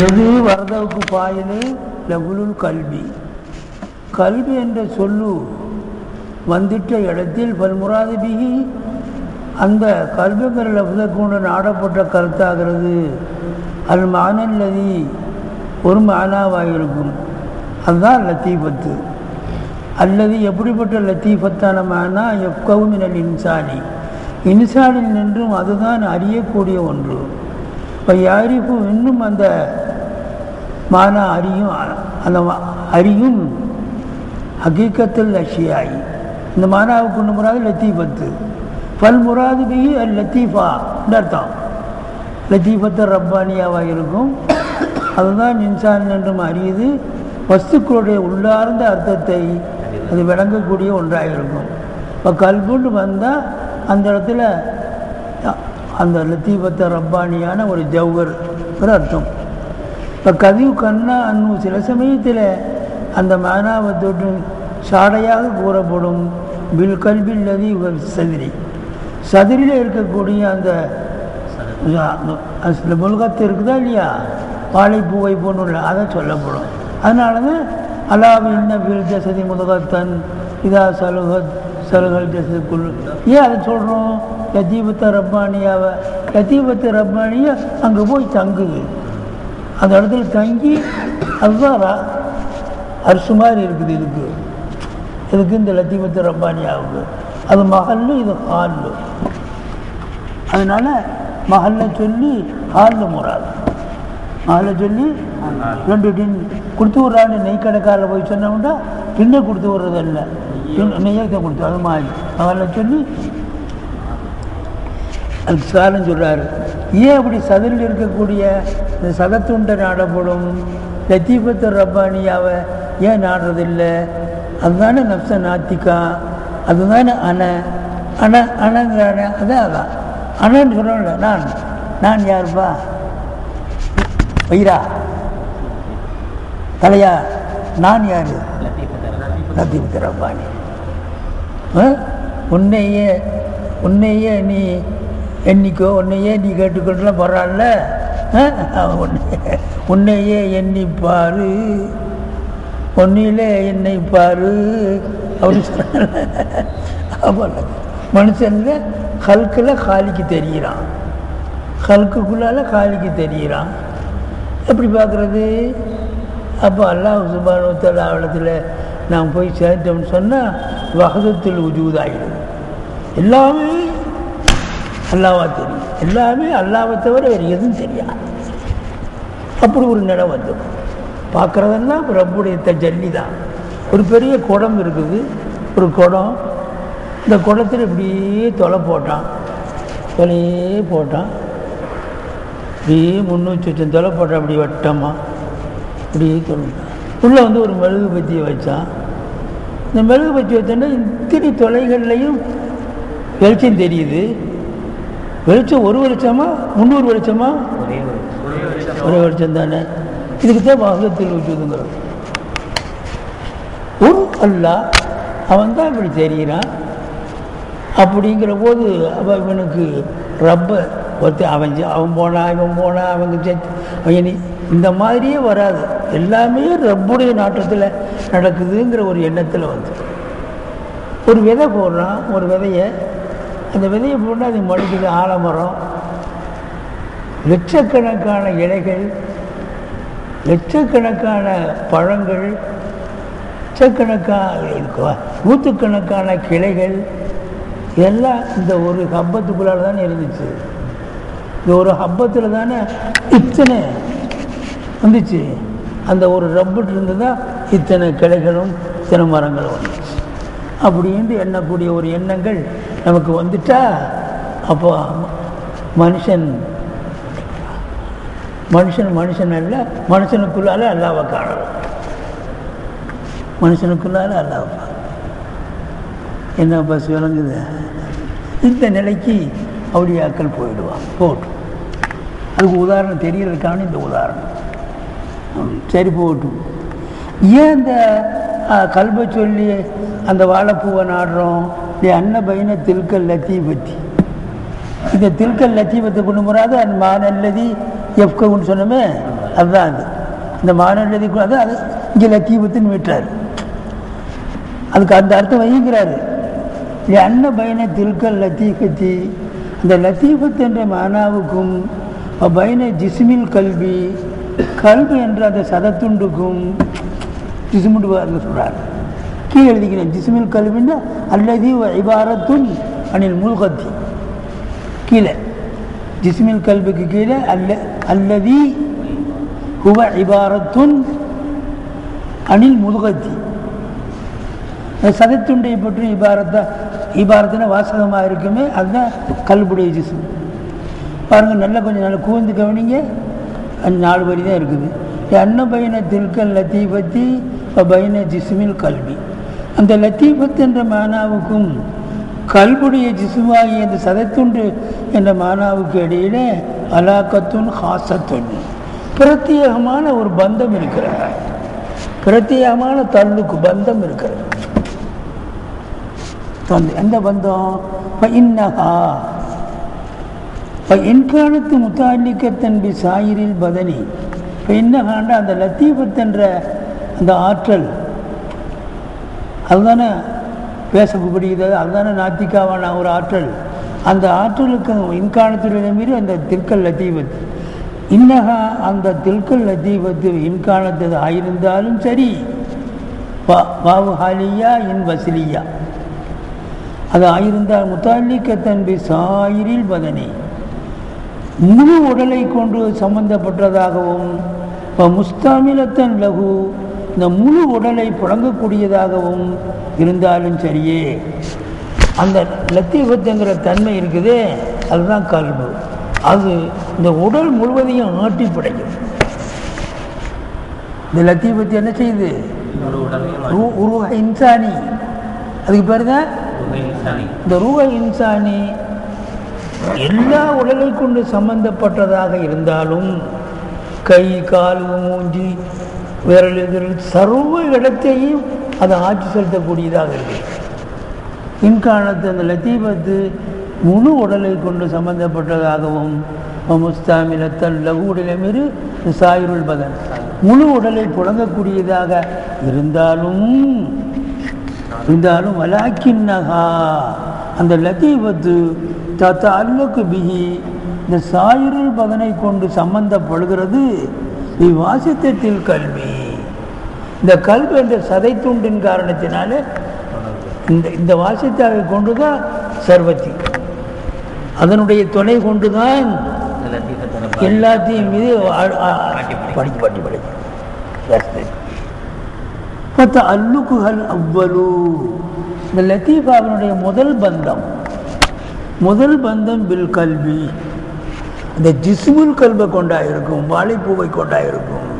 எது வரதவுக்கு பாயிலு லகுலுல் கல்வி கல்வி என்ற சொல்லு வந்துட்ட இடத்தில் பல்முராது பிகி அந்த கல்விங்கிற லஃபதை கொண்டு நாடப்பட்ட கருத்தாகிறது. அது மானல்லதி ஒரு மானாவாக இருக்கும் அதுதான் லத்தீபத்து. அல்லது எப்படிப்பட்ட லத்தீபத்தான மானா? எஃப்கவும் இன்சானி. இன்சானில் நின்றும் அதுதான் அறியக்கூடிய ஒன்று. இப்போ யாரிப்பு இன்னும் அந்த மானா அறியும் அந்த அறியும் ஹகீக்கத்தில் அஷியாயி இந்த மானாவுக்கு ஒன்று முறாது லத்தீஃபத்து. பல் முராது பிஹி அல் லத்தீஃபா. அர்த்தம். லத்தீஃபத்து ரப்பானியாவாக இருக்கும். அதுதான் இன்சான் என்றும் அறியுது. வஸ்துக்களுடைய உள்ளார்ந்த அர்த்தத்தை அது விளங்கக்கூடிய ஒன்றாக இருக்கும். இப்போ கல்புன்னு வந்தால் அந்த இடத்துல அந்த லத்தீஃபத்த ரப்பானியான ஒரு ஜவுகர் அர்த்தம் இப்போ கதிவு கண்ணா அன்னும் சில சமயத்தில் அந்த மானாவை தொட்டு சாடையாக கூறப்படும் பில் கல்பில் நதி சதிரி. சதிரில் இருக்கக்கூடிய அந்த சில முல்கத்து இருக்குதா இல்லையா? வாழைப்பூவை போன்று அதை சொல்லப்படும். அதனால தான் அலாவி இன்ன பில் ஜசதி முதுகத்தன் இதா சலுகத் சலுகல் ஜசதுக்குள் ஏன் அதை சொல்கிறோம் லத்தீபத்த ரப்பானியாவை லத்தீபத்து ரப்பானியா அங்கே போய் தங்குது. அந்த இடத்துல தங்கி அதுதான் அரிசு மாதிரி இருக்குது இதுக்கு. இதுக்கு இந்த லத்தீபத்து ரப்பானியாவுக்கு. அது மகல்லு இது ஹால்லு. அதனால் மகல்ல சொல்லி ஹாலில் முறாது. மகல்ல சொல்லி ரெண்டு டின் கொடுத்து விட்றான்னு நெய் கடைக்காரில் போய் சொன்னோம்னா டின்னை கொடுத்து விட்றதில்லை. நெய்யத்தை கொடுத்து அது மாதிரி மகல்ல சொல்லி அதுக்கு சாலம் சொல்றாரு ஏன் அப்படி சதிரில் இருக்கக்கூடிய இந்த சதத்துண்டை நாடப்படும் லத்தீபத்து ரப்பானியாவை ஏன் நாடுறதில்லை அதுதானே நப்ச நாத்திகா அதுதானே அண அண அணங்கிறானே அதான் அதான் அணன்னு சொல்லணும்ல நான் நான் யாருப்பா வயிறா தலையா நான் யாரு லத்தீபத்து ரப்பானி? உன்னையே உன்னையே நீ எண்ணிக்கோ உன்னையே நீ கேட்டுக்கொண்டுலாம் போகிறான்ல உன்னையே எண்ணி பாரு. ஒன்னிலே என்னை பாரு. அப்படின்னு சொன்ன மனுஷன்ல ஹல்கில் காலிக்கு தெரிகிறான் ஹல்குக்குள்ளால காலிக்கு தெரிகிறான் எப்படி பார்க்குறது? அப்போ அல்லாஹ் சுபானுவத்தில் அவலத்தில் நாம் போய் சேர்ந்தோம்னு சொன்னால் வகதத்தில் உஜூதாகிடும் எல்லாமே அல்லாவா தெரியும். எல்லாமே அல்லாவை தவிர வேறு எதுவும் தெரியாது. அப்படி ஒரு நிலை வந்துடும் பார்க்குறதெல்லாம் ரப்புடைய தஜல்லி தான். ஒரு பெரிய குடம் இருக்குது. ஒரு குடம். இந்த குடத்தில் இப்படியே தொலை போட்டான். தொலையே போட்டான். இப்படியே முன்னூற்றி வச்சம் தொலை போட்டான். அப்படி வட்டமாக இப்படியே தொலைட்டான் உள்ளே வந்து ஒரு மெழுகு பற்றியை வச்சான். இந்த மெழுகு பற்றி வச்சோன்னா இத்தனை தொலைகள்லையும் வெளிச்சம் தெரியுது. வெளிச்சம் ஒரு வெளிச்சமா முந்நூறு வெளிச்சமா? ஒரே வெளிச்சம். தானே. இதுக்கு தான் வாகத்தில் வச்சுதுங்கிறோம் ஒரு அல்லா அவன் தான் இப்படி தெரிகிறான் அப்படிங்கிற போது அவன் இவனுக்கு ரப்ப ஒருத்தன் அவன் அவன் போனா இவன் போனா அவங்க அவன் இனி இந்த மாதிரியே வராது. எல்லாமே ரப்புடைய நாட்டத்தில் நடக்குதுங்கிற ஒரு எண்ணத்தில் வந்து. ஒரு விதை போடுறான் ஒரு விதையை. அந்த விதையை போட்டால் அது முளைக்குது ஆலமரம். லட்சக்கணக்கான இலைகள் லட்சக்கணக்கான பழங்கள் லட்சக்கணக்கான இருக்குவா நூற்றுக்கணக்கான கிளைகள் இதெல்லாம் இந்த ஒரு ஹப்பத்துக்குள்ளால் தானே இருந்துச்சு. இந்த ஒரு ஹப்பத்தில் தானே இத்தனை வந்துச்சு. அந்த ஒரு ரப்பட் இருந்து தான் இத்தனை கிளைகளும் இத்தனை மரங்களும் வந்துச்சு. அப்படின்னு எண்ணக்கூடிய ஒரு எண்ணங்கள் நமக்கு வந்துட்டா அப்போ மனுஷன் மனுஷன் மனுஷன் அல்ல மனுஷனுக்குள்ளால அல்லாவை காணலாம் மனுஷனுக்குள்ளால அல்லாவை என்ன பஸ் விளங்குது இந்த நிலைக்கு அவளியாக்கள் போயிடுவாங்க போட்டும் அதுக்கு உதாரணம் தெரியறதுக்கான இந்த உதாரணம். சரி போகட்டும். ஏன் இந்த கல்வை சொல்லி அந்த வாழைப்பூவை நாடுறோம்? நீ அன்ன பையன தில்கல் லத்தீபத்தி. இந்த தில்கல் லத்தீபத்தை கொண்டு போறாது அந்த மானல்லதி எஃப்கவுன்னு சொன்னோமே அதுதான் அது. இந்த மானல்லதி அது அது இங்கே லத்தீபத்துன்னு விட்டார். அதுக்கு அந்த அர்த்தம் வகிக்கிறாரு. அன்ன பயன தில்கல் லத்தீஃபத்தி அந்த லத்தீஃபத் என்ற மானாவுக்கும் பயன ஜிஸ்மில் கல்வி கல்வி என்ற அந்த சதத்துண்டுக்கும் ஜிஸ்முண்டு சொல்கிறார் கீழே எழுதிக்கிறேன் ஜிஸ்மில் கல்வின்னா அல்லதி இபாரத்துன் அனில் முல்கத்தி. கீழே. ஜிஸ்மில் கல்விக்கு கீழே அல்ல அல்லதி ஹுவ இபாரத்துன் அணில் முதுகத்தி சதத்துண்டை பற்றி இபாரத்தை இபாரத்தின வாசகமாக இருக்குமே அதுதான் கல்புடைய ஜிஸ்ம் பாருங்கள் நல்லா கொஞ்சம் நல்லா கூர்ந்து கவனிங்க. அந்த நாலு வரி தான் இருக்குது. அன்ன பையன தில்கல் லத்தீபத்தி பைன ஜிஸ்மில் கல்வி அந்த லத்தீபத் என்ற மானாவுக்கும் கல்புடைய ஜிசுமாகிய அந்த சதத்துண்டு என்ற மானாவுக்கு இடையில அலாக்கத்துன் ஹாசத்துன். பிரத்யேகமான ஒரு பந்தம் இருக்கிறது. பிரத்யேகமான தள்ளுக்கு பந்தம் இருக்கிறது. எந்த பந்தம் இன்னஹா இன்காலத்து முத்தாலிக்கத்தன்பி சாயிரில் பதனி. இப்போ என்ன இன்னஹாண்ட அந்த லத்தீபத் என்ற அந்த ஆற்றல். அதுதானே பேசப்படுகிறது அதுதானே நாத்திகாவான ஒரு ஆற்றல். அந்த ஆற்றலுக்கு இன்காலத்துடைய மீறி அந்த திருக்கல் லத்தீபத். இன்னகா அந்த தில்கல் லத்தீபத்து இன்காலத்தது ஆயிருந்தாலும் சரி வாவு ஹாலியா இன் வசிலியா. அது ஆயிருந்தால் முத்தாலிக்கத்தன்பி சாயிரில் பதனி. முழு உடலை கொண்டு சம்பந்தப்பட்டதாகவும் முஸ்தாமிலத்தன் லகு இந்த முழு உடலை புழங்கக்கூடியதாகவும் இருந்தாலும் சரியே. அந்த லத்தீபத்துங்கிற தன்மை இருக்குதே அதுதான் கல்பு. அது இந்த உடல் முழுவதையும் ஆட்டி படைக்கும். இந்த லத்தீபத்து என்ன செய்யுது? உருவ இன்சானி. அதுக்கு பேர் தான் இந்த ரூஹ இன்சானி எல்லா உடலை கொண்டு சம்பந்தப்பட்டதாக இருந்தாலும் கை கால் மூஞ்சி விரல் சர்வ இடத்தையும் அதை ஆட்சி செலுத்தக்கூடியதாக இருக்கு. இன்காலத்து அந்த லத்தீபத்து முழு உடலை கொண்டு சம்பந்தப்பட்டதாகவும் முஸ்தாமிலத்தன் லகு உடலமிரு மீறி சாயிருள் பதன். முழு உடலை புழங்கக்கூடியதாக இருந்தாலும் இருந்தாலும் வலாக்கின்னகா அந்த லத்தீபத்து தத்த அல்லுக்கு பிகி இந்த சாயிருள் பதனை கொண்டு சம்பந்தப்படுகிறது. இவ்வாசித்தத்தில் கல்வி. இந்த கல்வி என்ற சதை துண்டின் காரணத்தினால இந்த இந்த வாசித்தாவை கொண்டு தான் சர்வத்தி. அதனுடைய துணை கொண்டு தான் எல்லாத்தையும் மீது படிச்சு படிச்சு படிச்சு. பத்து அல்லுக்குகள் அவ்வளோ. இந்த லத்தீஃபாவினுடைய முதல் பந்தம் முதல் பந்தம் பில் கல்வி இந்த ஜிஸ்முல் கல்வை கொண்டாயிருக்கும் வாழைப்பூவை கொண்டாயிருக்கும்.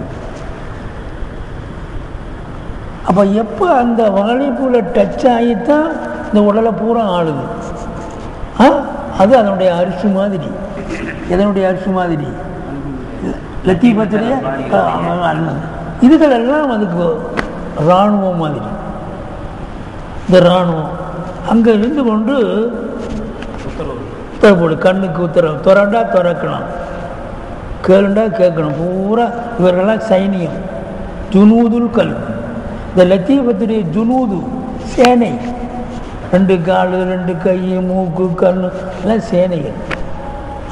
அப்போ எப்போ அந்த வாழைப்பூவில் டச் ஆகித்தான் இந்த உடலை பூரா ஆளுது? ஆ? அது அதனுடைய அரிசி மாதிரி. எதனுடைய அரிசி மாதிரி? லத்தீஃபத்துடைய இதுகளெல்லாம் அதுக்கு இராணுவம் மாதிரி. இந்த இராணுவம். அங்கே இருந்து கொண்டு உத்தரவு கண்ணுக்கு உத்தரவு. துறண்டா திறக்கணும் கேளுண்டா கேட்கணும். பூரா இவர்களெல்லாம் சைனியம். ஜுனூதுல் கல் இந்த லத்தீபத்துடைய ஜுனூது சேனை. ரெண்டு கால் ரெண்டு கை மூக்கு கண் எல்லாம் சேனைகள்.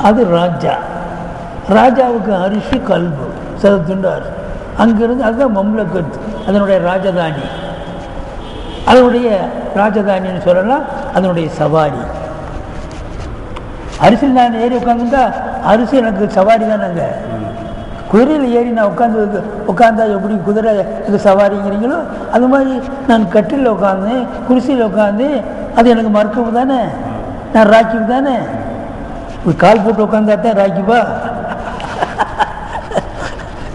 அது ராஜா. ராஜாவுக்கு அரிசி கல்பு சதத்துண்டு அரிசி அங்கிருந்து அதுதான் மம்லக்கத்து அதனுடைய ராஜதானி. அதனுடைய ராஜதானின்னு சொல்லலாம் அதனுடைய சவாரி. அரிசியில் நான் ஏறி உட்காந்துருந்தா அரிசி எனக்கு சவாரி தானேங்க. குதிரையில் ஏறி நான் உட்காந்து உட்காந்தா எப்படி குதிரை இது சவாரிங்கிறீங்களோ அது மாதிரி நான் கட்டில் உட்காந்து குருசியில் உட்காந்து அது எனக்கு மறுக்கவு தானே. நான் ராக்கிவு தானே. ஒரு கால் போட்டு உட்காந்தா தான் ராக்கிவா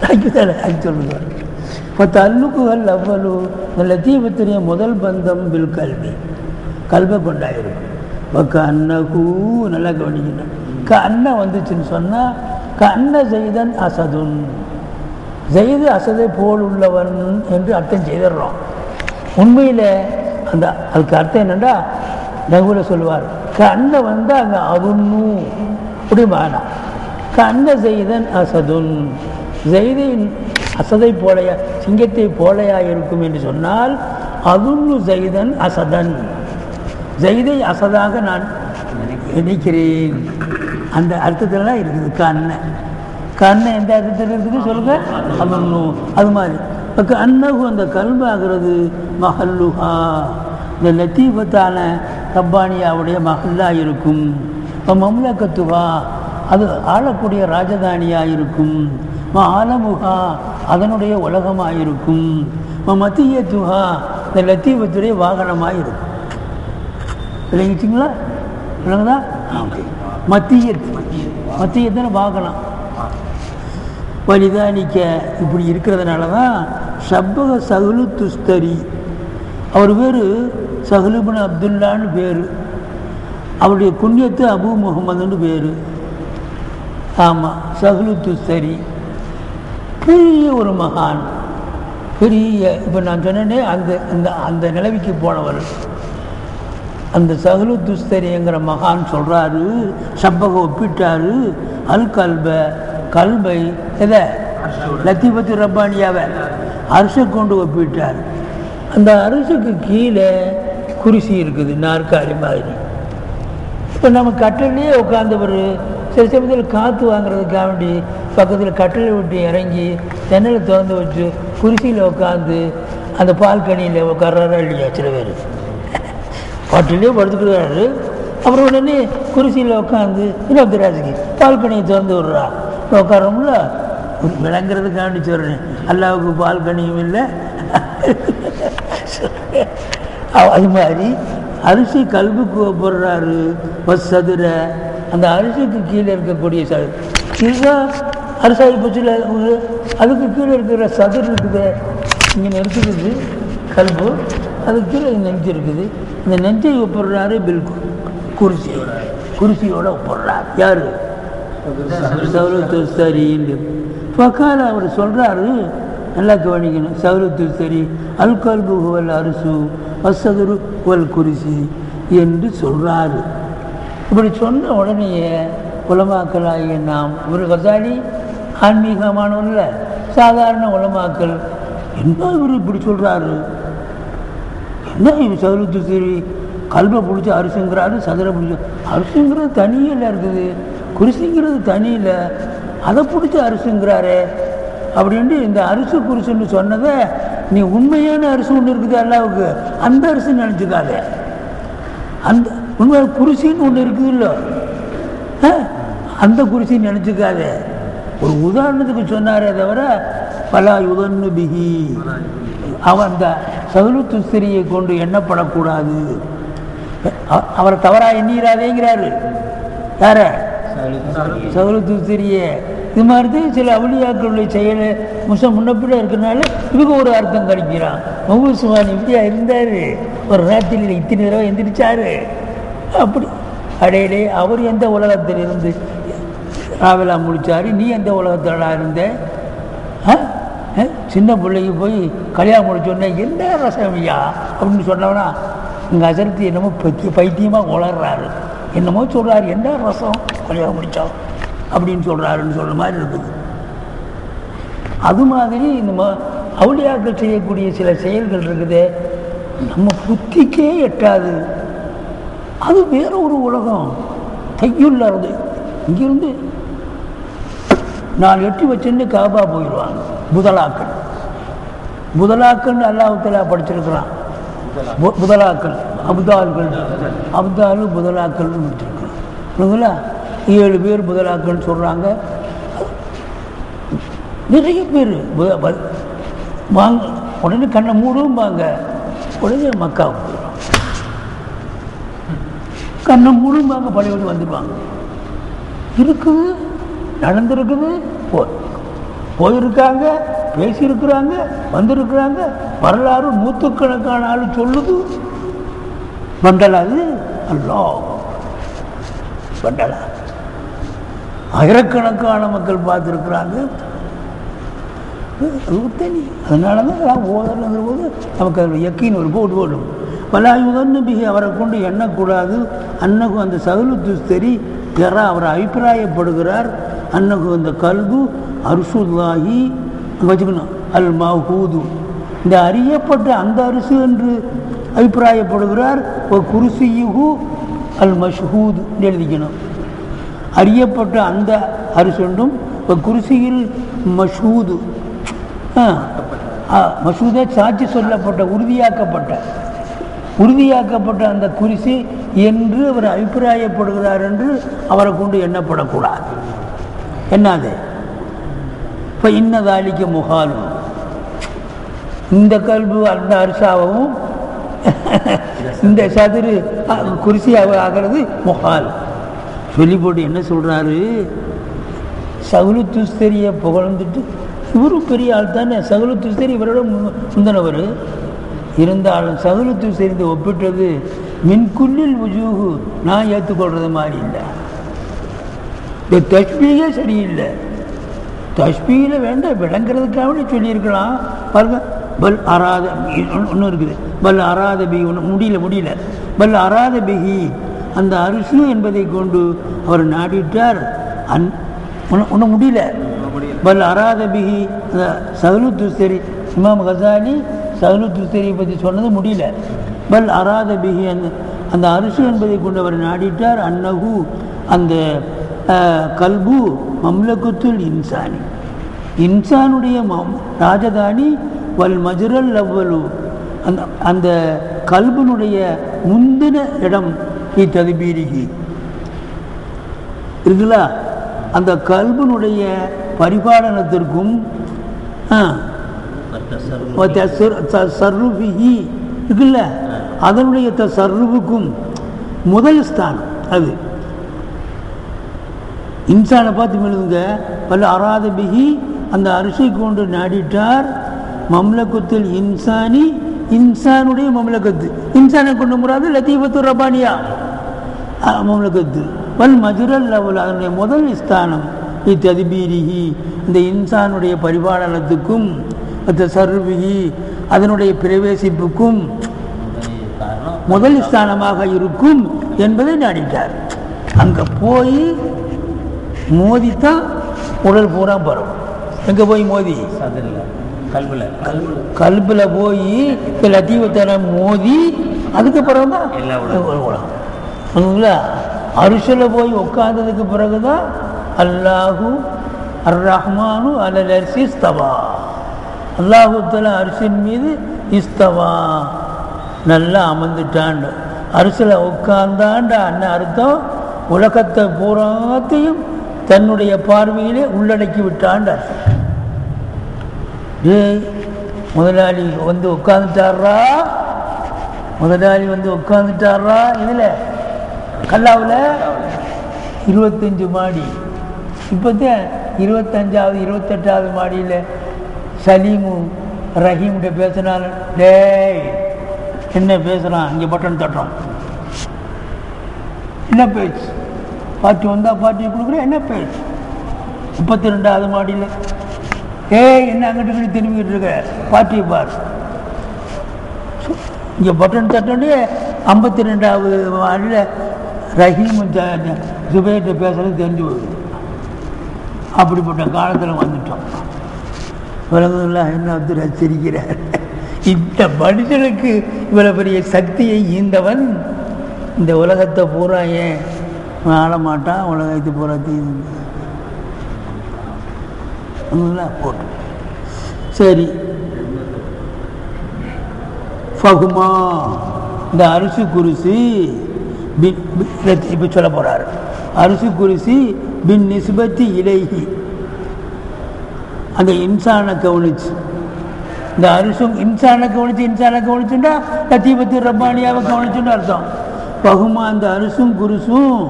ராக்கி தானே அது சொல்லுவார் இப்போ தல்லுக்குகள் அவ்வளவு இந்த லத்தீபத்துடைய முதல் பந்தம் பில் கல்வி. கல்வை கொண்டாயிருக்கும் இப்போ கண்ணகு நல்லா கவனிக்கணும். க வந்துச்சுன்னு சொன்னால் க அன்ன செய்தன் அசதுன். ஜெய்து அசதை போல் உள்ளவன் என்று அர்த்தம் செய்திடுறோம் உண்மையில் அந்த அதுக்கு அர்த்தம் என்னென்னா நகுவில் சொல்லுவார் க வந்து வந்தால் அங்கே அருண்ணு அப்படி வேணாம் க அன்ன செய்தன் அசதுன். செய்தின் அசதை போலையா சிங்கத்தை போலையா இருக்கும் என்று சொன்னால் அதுன்னு ஜெய்தன் அசதன். ஜெய்தை அசதாக நான் நினைக்கிறேன். அந்த அர்த்தத்திலலாம் இருக்குது கண்ணை. கண்ணை எந்த அர்த்தத்தில் இருக்குது சொல்லுங்க? அதுன்னு அது மாதிரி. இப்போ அன்னகு அந்த கல்வாகிறது மஹல்லுஹா இந்த லத்தீபத்தான ரப்பானியாவுடைய மகளாக இருக்கும். இப்போ மம்லக்கத்துவா அது ஆளக்கூடிய ராஜதானியாக இருக்கும். ம ஆலமுகா அதனுடைய உலகமாக இருக்கும் ம மத்தியத்துவா இந்த லத்தீபத்துடைய வாகனமாக இருக்கும் விளங்கிச்சிங்களா விளங்குதா? ஓகே மத்தியத். மத்தியத்துன்னு வாகனம். வலிதானிக்க இப்படி இருக்கிறதுனால தான் ஷப்பக சகுலு துஸ்தரி. அவர் பேர் சஹலுபின் அப்துல்லான்னு பேர். அவருடைய குண்ணியத்து அபு முகமதுன்னு பேர். ஆமாம் சஹ்லு துஸ்தரி. பெரிய ஒரு மகான். பெரிய இப்போ நான் சொன்னேனே அந்த அந்த அந்த நிலவிக்கு போனவர். அந்த சகலு துஸ்தரிங்கிற மகான் சொல்கிறாரு சப்பக ஒப்பிட்டாரு அல் கல்ப கல்பை எதை? லத்தீபத்து ரப்பானியாவை அரசை கொண்டு ஒப்பிட்டார். அந்த அரசுக்கு கீழே குருசி இருக்குது நாற்காலி மாதிரி. இப்போ நம்ம கட்டிலே உட்காந்தவர் சில சமயத்தில் காற்று வாங்குறதுக்காக வேண்டி பக்கத்தில் கட்டிலை விட்டு இறங்கி தென்னலை திறந்து வச்சு குருசியில் உட்காந்து அந்த பால்கனியில் உட்கார்றாரா இல்லையா சில பேர் பாட்டிலே படுத்துக்கிறாரு அப்புறம் உடனே குருசியில் உட்காந்து இன்னொரு ராசிக்கு பால்கனியை திறந்து விடுறா. இப்போ உட்காரோம்ல விளங்குறதுக்காண்டி சொல்கிறேன் அல்லாவுக்கு பால்கனியும் இல்லை. அது மாதிரி அரிசி கல்புக்கு போடுறாரு. பஸ் சதுர அந்த அரிசிக்கு கீழே இருக்கக்கூடிய ச இதுதான் அரிசாயி பூச்சியில் அதுக்கு கீழே இருக்கிற சதுர் இருக்குது. இங்கே நெருக்கிறது கல்பு அதுக்கு கீழே நெஞ்சு இருக்குது. இந்த நெஞ்சை ஒப்பிடுறாரு பில் குருசியோட குருசியோட ஒப்பிடுறாரு. யார்? சௌரத்து சரின்னு பக்கால அவர் சொல்கிறாரு நல்லா கவனிக்கணும். சௌரத்து சரி அல்கல்பு கல்பு அரசு வசதுரு வல் குரிசி என்று சொல்கிறாரு இப்படி சொன்ன உடனேயே உலமாக்கலாகிய நாம் ஒரு கசாலி ஆன்மீகமானவர்ல சாதாரண உலமாக்கல் என்ன இவர் இப்படி சொல்கிறாரு என்ன இவர் சதுரத்து திரு கல்வை பிடிச்சி அரிசுங்கிறாரு சதுரை பிடிச்சி? அரிசுங்கிறது தனியில் இருக்குது. குரிசிங்கிறது தனியில். அதை பிடிச்சி அரிசுங்கிறாரு. அப்படின்ட்டு இந்த அரிசி குருசுன்னு சொன்னதை நீ உண்மையான அரிசி ஒன்று இருக்குது அல்லாவுக்கு. அந்த அரிசி நினச்சிக்காதே. அந்த உண்மையாக குருசின்னு ஒன்று இருக்குது இல்லை அந்த குருசின்னு நினச்சிக்காத. ஒரு உதாரணத்துக்கு சொன்னாரே தவிர பலா யுதன்னு பிகி அவன் அந்த சகுலு துஸ்திரியை கொண்டு எண்ணப்படக்கூடாது. அவரை தவறாக எண்ணிராதேங்கிறாரு யார? சகுலு ஸ்திரியை இது மாதிரி தான் சில அவளியாக்களுடைய செயலை முஷம் முன்னப்பிட இருக்கனால இதுக்கு ஒரு அர்த்தம் கிடைக்கிறான். மகூசுமான் இப்படியா இருந்தார்? ஒரு ராத்திரியில் இத்தனை தடவை எந்திரிச்சாரு. அப்படி. அடையிலே அவர் எந்த உலகத்தில் இருந்து ராவலா முடிச்சாரு? நீ எந்த உலகத்திலடா இருந்த? ஆ? ஆ? சின்ன பிள்ளைக்கு போய் கல்யாணம் முடிச்சோடனே என்ன ரசமியா? அப்படின்னு சொன்னவனா இங்கே அசரத்து என்னமோ பைத்திய பைத்தியமாக உளர்றாரு. என்னமோ சொல்கிறாரு என்ன ரசம்? கல்யாணம் முடித்தோம் அப்படின்னு சொல்கிறாருன்னு சொல்கிற மாதிரி இருக்குது. அது மாதிரி நம்ம அவுளியாக்கள் செய்யக்கூடிய சில செயல்கள் இருக்குது. நம்ம புத்திக்கே எட்டாது. அது வேற ஒரு உலகம். தையுள்ள இங்கிருந்து நான் எட்டி வச்சிருந்து காபா போயிடுவாங்க. முதலாக்கள். முதலாக்கள் அல்லாஹுத்தலா படிச்சிருக்கிறான். முதலாக்கள். அப்தால்கள். அப்தாலு முதலாக்கள்னு முடிச்சிருக்கிறான். இல்லைங்களா ஏழு பேர் முதலாக்கள்னு சொல்கிறாங்க நிறைய பேர் வாங்க. உடனே கண்ணை மூடும்பாங்க. உடனே மக்காவுக்கு போயிடும் கண்ணை மூடும்பாங்க பழைய வந்துடுவாங்க இருக்குது நடந்திருக்குது போ போயிருக்காங்க பேசியிருக்கிறாங்க வந்திருக்கிறாங்க வரலாறு நூற்றுக்கணக்கான ஆள் சொல்லுது. மண்டலா அது அல்லா மண்டலா ஆயிரக்கணக்கான மக்கள் பார்த்துருக்குறாங்க. தனி அதனால தான் எல்லாம் போது நமக்கு அதில் எக்கின்னு ஒரு போட்டு போடும் பலாயுதன்னு பிகி அவரை கொண்டு எண்ணக்கூடாது. அன்னகு அந்த சகுலு துஸ்தரி யாரா அவர் அபிப்பிராயப்படுகிறார். அன்னகு அந்த கல்பு அரிசுல்லாகி வச்சுக்கணும் அல் மஹூது. இந்த அறியப்பட்ட அந்த அரிசு என்று அபிப்பிராயப்படுகிறார். ஓ குருசியுகு அல் மஷ்ஹூது எழுதிக்கணும். அறியப்பட்ட அந்த அரிசுண்டும் ஒரு குருசியில் மஷூது மசூதே சாட்சி சொல்லப்பட்ட உறுதியாக்கப்பட்ட. உறுதியாக்கப்பட்ட அந்த குறிசி என்று அவர் அபிப்பிராயப்படுகிறார் என்று அவரை கொண்டு எண்ணப்படக்கூடாது. என்னது? இப்போ இன்னதாளிக்க முகாலும். இந்த கல்பு அந்த அரிசாவும் இந்த சதுரு குறிசி ஆகிறது முகால். சொல்லி போட்டு என்ன சொல்கிறாரு சகுலு துஸ்தரியை புகழ்ந்துட்டு இவரும் பெரிய ஆள் தானே. சகுலு துஸ்தரி இவரோட முந்தினவர். இருந்தாலும் சதுரத்து சேர்ந்து ஒப்பிட்டது மின்குள்ளில் உஜூகு நான் ஏற்றுக்கொள்றது மாதிரி இல்லை. இந்த தஷ்மியே சரியில்லை. தஷ்மியில் வேண்டாம் விளங்குறதுக்காக சொல்லியிருக்கலாம். பாருங்க பல் அராத ஒன்று இருக்குது. பல் அராத பிகி ஒன்று முடியல முடியல. பல் அராத பிகி அந்த அரிசு என்பதை கொண்டு அவர் நாடிட்டார். அன் ஒன்றும் முடியல. பல் அராத பிகி அந்த சகலுத்து சரி இமாம் கசாலி சகலு பற்றி சொன்னது முடியல. பல் அராத பிகி அந்த அந்த அரிசி என்பதை கொண்டு அவர் நாடிட்டார். அன்னகு அந்த கல்பு மம்லகுத்துல் இன்சானி. இன்சானுடைய ராஜதானி வல் மஜுரல் அவ்வலு அந்த அந்த கல்பனுடைய முந்தின இடம் இத்ததுபீரிகி இருக்குல்ல? அந்த கல்பனுடைய பரிபாலனத்திற்கும் சர்ருபிகி இருக்குல்ல? அதனுடைய சர்ருவுக்கும் முதல் ஸ்தானம் அது. இன்சானை பார்த்து மெழுதுங்க பல அராத பிகி அந்த அரிசை கொண்டு நாடிட்டார். மம்லக்கத்தில் இன்சானி இன்சானுடைய மம்லக்கத்து. இன்சானை கொண்டு முறாது லத்தீபத்து ரபானியா. மம்லக்கத்து. வல் மதுரல் லெவல் அதனுடைய முதல் ஸ்தானம். இத்ததிபீரிகி இந்த இன்சானுடைய பரிபாலனத்துக்கும் சர்விகி அதனுடைய பிரவேசிப்புக்கும் முதல் ஸ்தானமாக இருக்கும் என்பதை நாடிட்டார் அங்கே போய் மோதித்தான் உடல் பூரா பரவும். எங்கே போய் மோதி? கல்வில கல்பில். போய் லத்தீவத்தனை மோதி அதுக்கப்புறம் தான் எல்லா உலகம். அரிசில் போய் உட்கார்ந்ததுக்கு பிறகு தான் அல்லாஹு அர் ரஹ்மானு அலல் அரிசி இஸ்தவா அல்லாஹுத்தல அரிசின் மீது இஸ்தவா. நல்லா அமர்ந்துட்டாண்டு. அரிசில் உட்கார்ந்தாண்டா அண்ணன் அர்த்தம்? உலகத்தை பூராத்தையும் தன்னுடைய பார்வையிலே உள்ளடக்கி விட்டாண்டு அர்த்தம் முதலாளி வந்து உட்காந்துட்டாரா முதலாளி வந்து உட்காந்துட்டாரா இதில் கல்லாவில்? இருபத்தஞ்சு மாடி. இப்போதான் இருபத்தஞ்சாவது இருபத்தெட்டாவது மாடியில் சலீமும் ரஹீம்கிட்ட பேசினாலும் டேய் என்ன பேசுகிறான் இங்கே பட்டன் தட்டுறோம் என்ன பேச்சு? பாட்டி வந்தால் பார்ட்டி கொடுக்குறேன் என்ன பேச்சு? முப்பத்தி ரெண்டாவது மாடியில். ஏய் என்ன அங்கிட்டு திரும்பிக்கிட்டு இருக்க? பார்ட்டி பார். இங்கே பட்டன் தட்டோடனே ஐம்பத்தி ரெண்டாவது மாடியில் ரஹீம் ஜுபேர்கிட்ட பேசுகிறது தெரிஞ்சு போகுது. அப்படிப்பட்ட காலத்தில் வந்துட்டோம். உலகெல்லாம் என்ன அப்துல் அச்சரிக்கிறார் இந்த மனிதனுக்கு இவ்வளவு பெரிய சக்தியை ஈந்தவன் இந்த உலகத்தை பூரா ஏன் ஆள மாட்டான்? உலகத்தை பூரா தீந்து போட்டு. சரி. ஃபகுமா இந்த அரிசி குருசி பின் இப்போ சொல்ல போகிறார் அரிசி குருசி பின் நிஸ்பத்தி இலைகி அந்த இன்சானை கவனிச்சு. இந்த அரிசும் இன்சானை கவனிச்சு இன்சானை கவனிச்சுண்டா லத்தீபத்து ரப்பானியாவை கவனிச்சுன்னு அர்த்தம். பகுமா அந்த அரிசும் குருசும்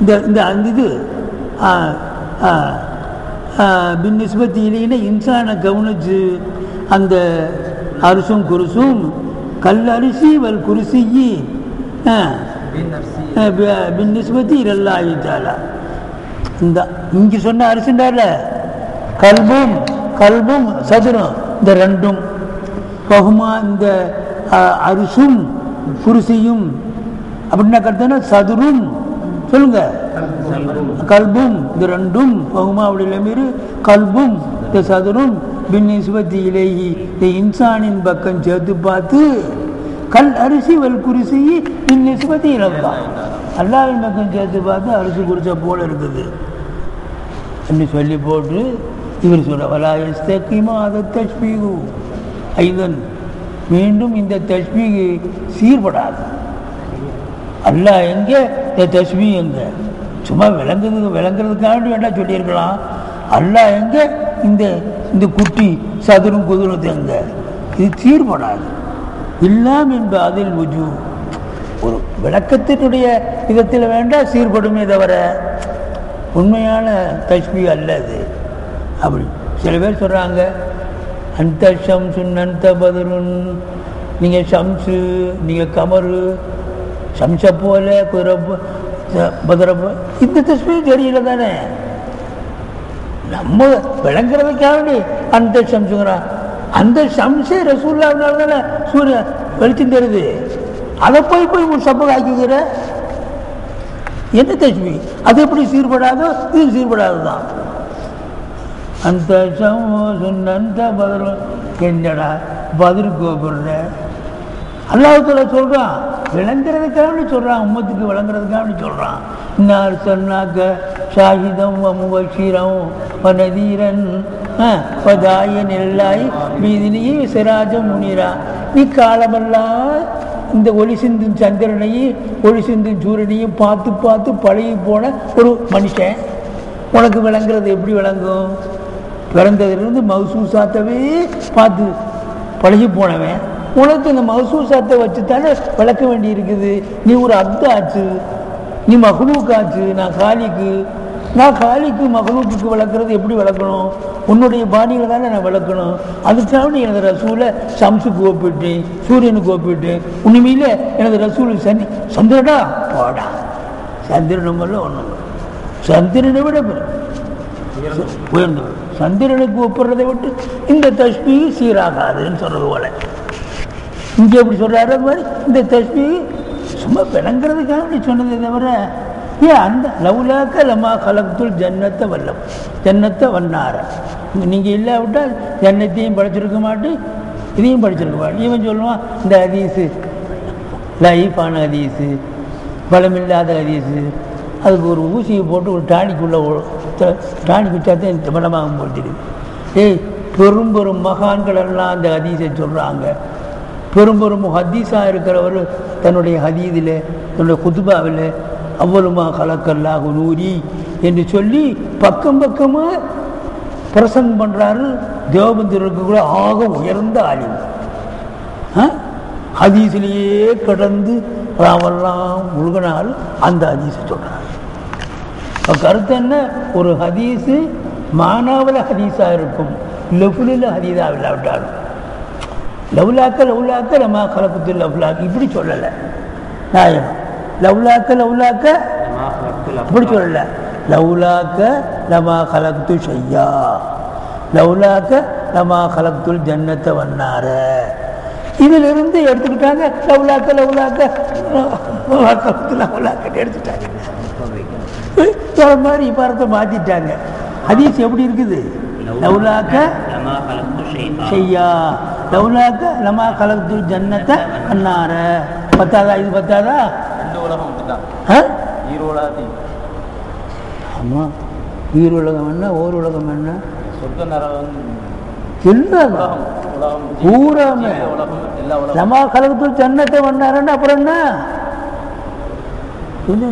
இந்த இந்த அந்த இது ஆ, ஆ, ஆ, பின் நிஸ்பத்தி இல்லைன்னா இன்சானை கவனிச்சு அந்த அரிசும் குருசும் கல் அரிசி வல் குருசியி ஆ, பின் நிஸ்பத்தி இரல்லாஹி இந்த இங்கே சொன்ன அரிசிண்டார்ல? கல்பும் கல்பும் சதுரம் இந்த ரெண்டும். பகுமா இந்த அரிசும் குருசியும் அப்படின்னா கருத்துனா சதுரும். சொல்லுங்க. கல்பும் இது ரெண்டும். பகுமாவுடைய மீறு கல்பும் இந்த சதுரும். பின் நிஸ்பத்தி இலேஹி இந்த இன்சானின் பக்கம் சேர்த்து பார்த்து கல் அரிசி வல் குருசி பின் நிஸ்பத்தி அல்லாவின் பக்கம் சேர்த்து பார்த்து அரிசி குறிச்ச போல இருக்குது. அப்படின்னு சொல்லி போட்டு இவர் சொல்றீகு அதை ஐதன் மீண்டும் இந்த தஷ்பீகு சீர்படாது. அல்ல எங்கே? இந்த தஸ்மி எங்க? சும்மா விளங்குறது விளங்குறதுக்காண்டி வேண்டாம் சொல்லியிருக்கலாம். அல்ல எங்கே? இந்த இந்த குட்டி சதுரும் குதிரத்து எங்க? இது சீர்படாது. இல்லாம் என்ப அதில் உஜு ஒரு விளக்கத்தினுடைய விதத்தில் வேண்டாம் சீர்படுமே தவிர உண்மையான தஸ்மி அல்ல அது. அப்படி. சில பேர் சொல்கிறாங்க அந்த ஷம்சுன் அந்த பதருன் நீங்கள் ஷம்சு நீங்கள் கமரு ஷம்ச போல குதிரை போ- இந்த தஸ்மி தெரியல தானே. நம்ம விளங்குறதுக்காக அந்த ஷம்சுங்கிறான். அந்த ஷம்சே ரசூல்லாவினால தானே சூரியன் வெளிச்சம் தருது அதை போய் போய் ஒரு சப்பக ஆக்கிக்கிற என்ன தஸ்மி அது எப்படி சீர்படாதோ இது சீர்படாது தான் அந்த சமோசன் அந்த பதிலும் என்னடா பதில் கோபுர அல்லாஹத்துல சொல்கிறான் விளங்குறதுக்காக சொல்கிறான் உம்மத்துக்கு விளங்குறதுக்காக சொல்கிறான் இன்னார் சொன்னாக்க ஷாஹிதம் முபஷீரம் வனதீரன் பதாயன் எல்லாய் வீதினியே சிராஜம் முனிரா. நீ காலமெல்லாம் இந்த ஒளி சிந்தும் சந்திரனையும் ஒளி சிந்தும் சூரியனையும் பார்த்து பார்த்து பழகி போன ஒரு மனுஷன். உனக்கு விளங்குறது எப்படி விளங்கும்? பிறந்ததுலேருந்து மகசூசாத்தவே பார்த்து பழகி போனவன். உனக்கு இந்த மகசூசாத்தை வச்சு தானே விளக்க வேண்டி இருக்குது நீ ஒரு அப்தாச்சு நீ மகளுக்காச்சு நான் காலிக்கு நான் காலிக்கு மகளுக்கு விளக்குறது எப்படி விளக்கணும்? உன்னுடைய பாணியில் தானே நான் விளக்கணும். அதுக்காக நீ எனது ரசூலை சம்சுக்கு ஒப்பிட்டேன் சூரியனுக்கு ஒப்பிட்டேன் உண்மையில் எனது ரசூல் சனி சந்திரடா போடா சந்திரனும் இல்லை ஒன்றும் சந்திரனை விட பெரு- உயர்ந்தவர். சந்திரனுக்கு ஒப்புறதை விட்டு இந்த தஸ்மி சீராகாதுன்னு சொல்றது போல. இங்கே எப்படி சொல்றாரு அது மாதிரி? இந்த தஸ்மி சும்மா பிணங்குறதுக்காக சொன்னதை சொன்னதே தவிர ஏன் அந்த லவுலாக்க லமா கலத்துல் ஜன்னத்தை வல்லம் ஜன்னத்தை வண்ணார நீங்கள் இல்லாவிட்டால் ஜன்னத்தையும் படிச்சிருக்க மாட்டு இதையும் படிச்சிருக்க மாட்டேன் இவன் சொல்லுவான் இந்த ஹதீஸு லைஃபான ஹதீஸு பலமில்லாத ஹதீஸு அதுக்கு ஒரு ஊசியை போட்டு ஒரு டானிக்குள்ளே டானிக் வச்சா தான் இந்த படமாக போட்டுது ஏய் பெரும் பெரும் மகான்கள் எல்லாம் அந்த ஹதீஸை சொல்கிறாங்க பெரும் பெரும் ஹதீஸாக இருக்கிறவர் தன்னுடைய ஹதீதில் தன்னுடைய குதுபாவில் அவ்வளவுமா கலக்கல்லாக நூரி என்று சொல்லி பக்கம் பக்கமாக பிரசங்கம் பண்ணுறாரு தேவபந்திரருக்கு கூட ஆக உயர்ந்த ஆலிம். ஆ? கடந்து ராவெல்லாம் முழுகினால் அந்த ஹதீஸை சொல்கிறார் இப்போ கருத்து என்ன? ஒரு ஹதீஸு மானாவில் ஹதீஸாக இருக்கும். லெஃபுலில் ஹதீஸாக இல்லாவிட்டாலும் லவ்லாக்க லவ்லாக்க நம்ம கலப்புத்து லவ்லாக்கு இப்படி சொல்லலை. நியாயம்? லவ்லாக்க லவ்லாக்க? இப்படி சொல்லலை. லவ்லாக்க லமா கலக்து ஷையா. லவ்லாக்க லமா கலக்துல் ஜன்னத்தை வண்ணார இதிலிருந்து எடுத்துக்கிட்டாங்க லவ்லாக்க லவ்லாக்க. லமா கலக்து லவ்லாக்க எடுத்துட்டாங்க. வேற மாதிரி இப்பாரத்தை மாத்திட்டாங்க. ஹதீஸ் எப்படி இருக்குது? லவ்லாக்க கலந்து. செய்யா. லவ்லாக்க லமா கலக்து ஜன்னத்தை அண்ணார பத்தாதா? இது பத்தாதா? ஆமாம் ஈர் உலகம் என்ன? ஓர் உலகம் என்ன? சொர்க்க நரகம் உலகம். பூராமே. லமா கலகத்து ஜன்னத்தை வந்தாருன்னா அப்புறம் என்ன? என்ன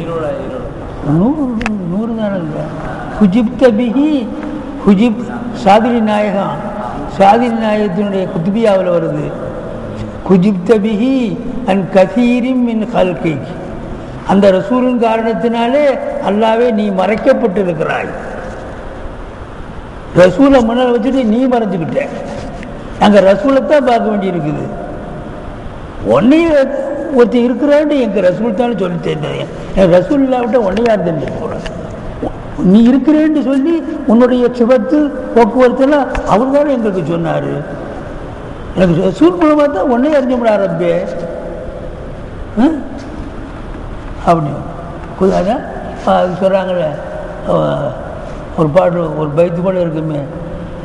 ஈரோடு நூறு நூறு தானங்க ஹுஜிப்த பிஹி ஹுஜிப் சாதிரி நாயகம். சாதிரி நாயகத்தினுடைய குத்துபியாவில் வருது. குஜிப்த பிஹி அன் கசீரிம் மின் கல்கி. அந்த ரசூலின் காரணத்தினாலே அல்லாவே நீ மறைக்கப்பட்டிருக்கிறாய். ரசூலை முன்னால் வச்சுட்டு நீ மறைஞ்சுக்கிட்ட. அங்கே ரசூலைத்தான் பார்க்க வேண்டியிருக்குது. ஒன்றையும் ஒருத்தர் இருக்கிறான்ட்டு எங்கள் ரசூல் தான் சொல்லி தெரிந்தது என் ரசூல் இல்லாவிட்ட ஒன்றையா இருந்து போகிறேன் நீ இருக்கிறேன்ட்டு சொல்லி உன்னுடைய சுபத்து போக்குவரத்துலாம் அவர் தான் எங்களுக்கு சொன்னார். எனக்கு ரசூல் மூலமாக தான் ஒன்றே அறிஞ்ச முடியாது ரப்பே அப்படின்னு அதான் அது? சொல்கிறாங்களே ஒரு பாட்டு ஒரு பைத்து கூட இருக்குமே.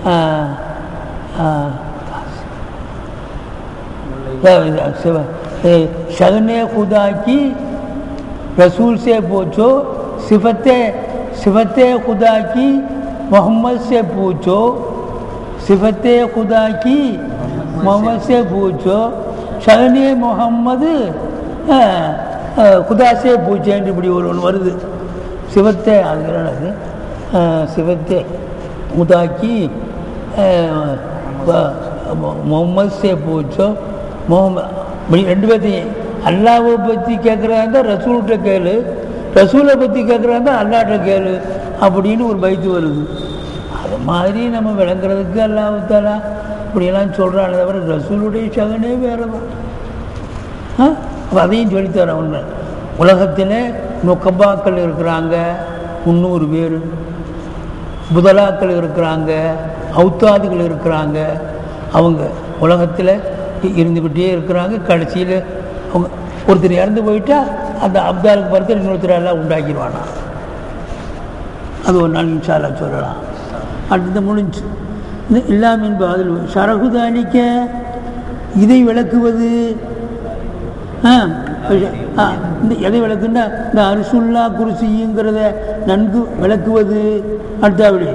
ஆ. शगने खुदा की रसूल से पूछो सिफत सिफत खुदा की मोहम्मद से पूछो सिफत खुदा की मोहम्मद से पूछो शगने मोहम्मद ஆ, ஆ, குதா சே பூச்சேன்னு இப்படி ஒரு ஒன்று வருது சிவத்தை அது என்னது ஆ, சிவத்தை உதாக்கி முகமது சே பூச்சோ முகமது ரெண்டு பேர்த்தையும் அல்லாவை பற்றி கேட்குறதா இருந்தால் ரசூல்கிட்ட கேளு. ரசூலை பற்றி கேட்குறதா இருந்தால் அல்லாட்ட கேளு. அப்படின்னு ஒரு பைத்து வருது. அது மாதிரி நம்ம விளங்குறதுக்கு அல்லாவுத்தாலா இப்படியெல்லாம் சொல்கிறாங்க தவிர ரசூலுடைய சகனே வேறு தான் ஆ? அதையும் சொல்லித்தரேன் ஒன்று உலகத்தில் நொக்கபாக்கள் இருக்கிறாங்க முந்நூறு பேர். புதலாக்கள் இருக்கிறாங்க அவுத்தாதுகள் இருக்கிறாங்க. அவங்க உலகத்தில் இருந்துக்கிட்டே இருக்கிறாங்க. கடைசியில் அவங்க ஒருத்தர் இறந்து போயிட்டா அந்த அப்தாலுக்கு பருத்தர் இன்னொருத்தர் எல்லாம் உண்டாக்கிடுவானா. அது ஒரு நாள் இன்ஷால்லா சொல்லலாம். அடுத்து முடிஞ்சு. இல்லாம் என்பது அதில் சரகுதானிக்க இதை விளக்குவது. ஆ, ஆ, இந்த எதை விளக்குன்னா இந்த அரிசுல்லா குருசிங்கிறத நன்கு விளக்குவது. அடுத்தபடி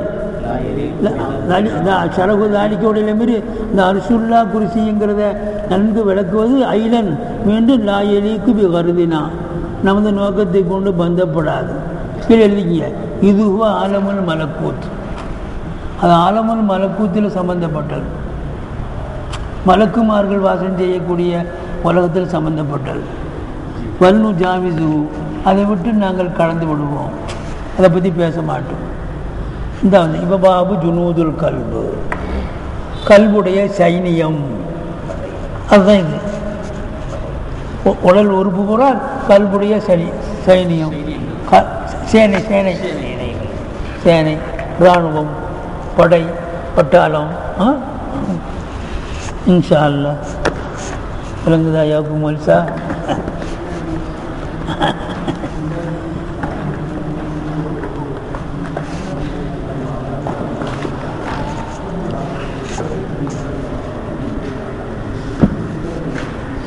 சரகு தாலிக்கோடைய மாரி இந்த அரிசுல்லா குருசிங்கிறத நன்கு விளக்குவது ஐலன். மீண்டும் லாயலிக்கு பி கருதினா நமது நோக்கத்தை கொண்டு பந்தப்படாது. கீழே எழுதிக்கிங்க இதுவோ ஆலமல் மலக்கூத்து அது ஆலமல் மலக்கூத்தில் சம்பந்தப்பட்டது. மலக்குமார்கள் வாசம் செய்யக்கூடிய உலகத்தில் சம்பந்தப்பட்டது. வல்னு ஜாவிசு அதை விட்டு நாங்கள் கடந்து விடுவோம். அதை பற்றி பேச மாட்டோம். இந்த வந்து இப்போ பாபு ஜுனூதுல் கல்பு. கல்புடைய சைனியம். அதுதான் இது. உடல் உறுப்பு பூரா கல்புடைய சனி சைனியம். சேனை சேனை. சேனை இராணுவம் படை பட்டாளம் ஆ? இன்ஷா அல்லா விளங்குதா யாக்கு மல்சா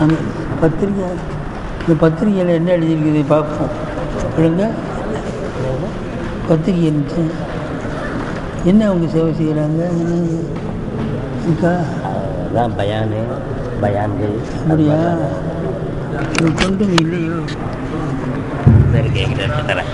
அந்த பத்திரிக்கை இந்த பத்திரிக்கையில் என்ன எழுதியிருக்குது பார்ப்போம். விடுங்க. பத்திரிக்கை இருந்துச்சு. என்ன அவங்க சேவை செய்கிறாங்க இருக்கா அதான் பயானு பயான்கள் அப்படியா? இது கொண்டு இல்லையோ? கேட்குறேன் தரேன்.